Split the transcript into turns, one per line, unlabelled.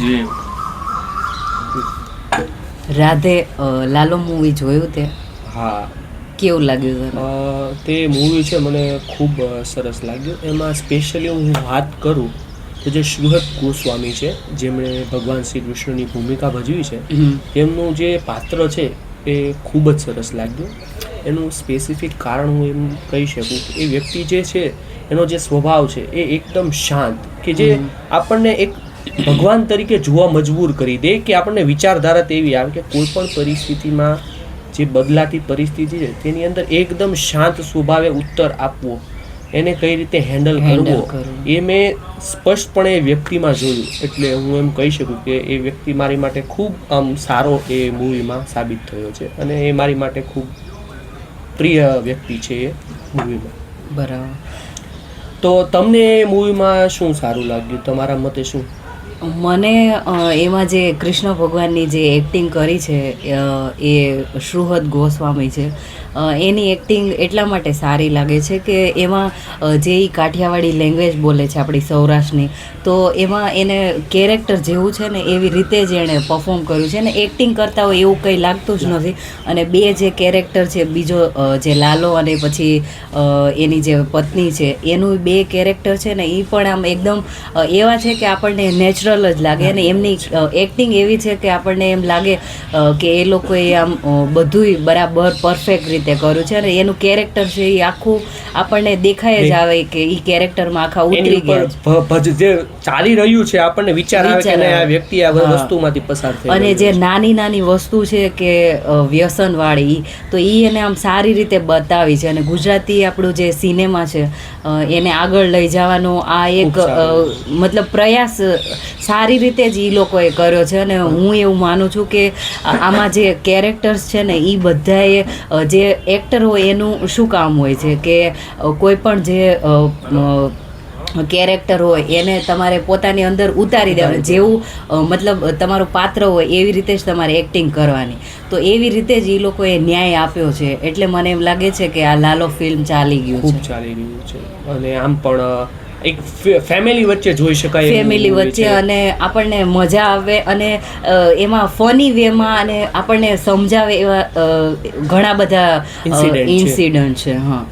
જોઈએ
રાધે લાલો મૂવી જોયું તે?
હા.
કેવું લાગ્યું તને?
તે મૂવી છે મને ખૂબ સરસ લાગ્યું. એમાં સ્પેશિયલી હું વાત કરું તો જે સુહદ ગોસ્વામી છે જેમણે ભગવાન શ્રી કૃષ્ણની ભૂમિકા ભજવી છે. એમનું જે પાત્ર છે એ ખૂબ જ સરસ લાગ્યું. એનું સ્પેસિફિક કારણ હું એમ કહી શકું એ વ્યક્તિ જે છે એનો જે સ્વભાવ છે એ એકદમ શાંત કે જે આપણને એક ભગવાન તરીકે જોવા મજબૂર કરી દે કે આપણને વિચારધારા તેવી આવે કે કોઈ પણ પરિસ્થિતિમાં જે બદલાતી પરિસ્થિતિ છે તેની અંદર એકદમ શાંત સ્વભાવે ઉત્તર આપવો એને કઈ રીતે હેન્ડલ કરવો. એ મેં સ્પષ્ટપણે વ્યક્તિમાં જોયું. એટલે હું એમ કહી શકું કે એ વ્યક્તિ મારી માટે ખૂબ આમ સારો એ મૂવીમાં સાબિત થયો છે અને એ મારી માટે ખૂબ પ્રિય વ્યક્તિ છે એ મૂવીમાં.
બરાબર.
તો તમને એ મૂવીમાં શું સારું લાગ્યું? તમારા મતે શું?
મને એમાં જે કૃષ્ણ ભગવાનની જે એક્ટિંગ કરી છે એ શ્રુહદ ગોસ્વામી છે એની એક્ટિંગ એટલા માટે સારી લાગે છે કે એમાં જે એ કાઠિયાવાડી લેંગ્વેજ બોલે છે આપણી સૌરાષ્ટ્રની, તો એમાં એને કેરેક્ટર જેવું છે ને એવી રીતે જ એણે પરફોર્મ કર્યું છે ને એક્ટિંગ કરતા હોય એવું કંઈ લાગતું જ નથી. અને બે જે કેરેક્ટર છે, બીજો જે લાલો અને પછી એની જે પત્ની છે, એનું બે કેરેક્ટર છે ને એ પણ આમ એકદમ એવા છે કે આપણને નેચરલ જ લાગે અને એમની એક્ટિંગ એવી છે કે આપણને એમ લાગે કે એ લોકોએ આમ બધુંય બરાબર પરફેક્ટ રીતે કર્યું છે અને એનું કેરેક્ટર છે એ આખું આપણને દેખાય જ આવે કે એ કેરેક્ટરમાં આખા ઉતરી ગયા
જે ચાલી રહ્યું છે આપણને વિચાર આવે કે આ વ્યક્તિ આ વસ્તુમાંથી પસાર થઈ
અને જે નાની નાની વસ્તુ છે કે વ્યસનવાળી તો એ એને આમ સારી રીતે બતાવી છે અને ગુજરાતી આપણું જે સિનેમા છે એને આગળ લઈ જવાનો આ એક મતલબ પ્રયાસ સારી રીતે જ એ લોકોએ કર્યો છે અને હું એવું માનું છું કે આમાં જે કેરેક્ટર્સ છે ને એ બધાએ જે એક્ટર હોય એનું શું કામ હોય છે કે કોઈ પણ જે કેરેક્ટર હોય એને તમારે પોતાની અંદર ઉતારી દેવાનું જેવું મતલબ તમારું પાત્ર હોય એવી રીતે જ તમારે એક્ટિંગ કરવાની. તો એવી રીતે જ એ લોકોએ ન્યાય આપ્યો છે. એટલે મને એમ લાગે છે કે આ લાલો ફિલ્મ ચાલી ગયું
ખૂબ ચાલી રહ્યું છે. અને આમ પણ એક ફેમિલી વચ્ચે જોઈ શકાય
ફેમિલી વચ્ચે અને આપણને મજા આવે અને એમાં ફની વેમાં અને આપણને સમજાવે એવા ઘણા બધા ઇન્સિડન્ટ છે હા.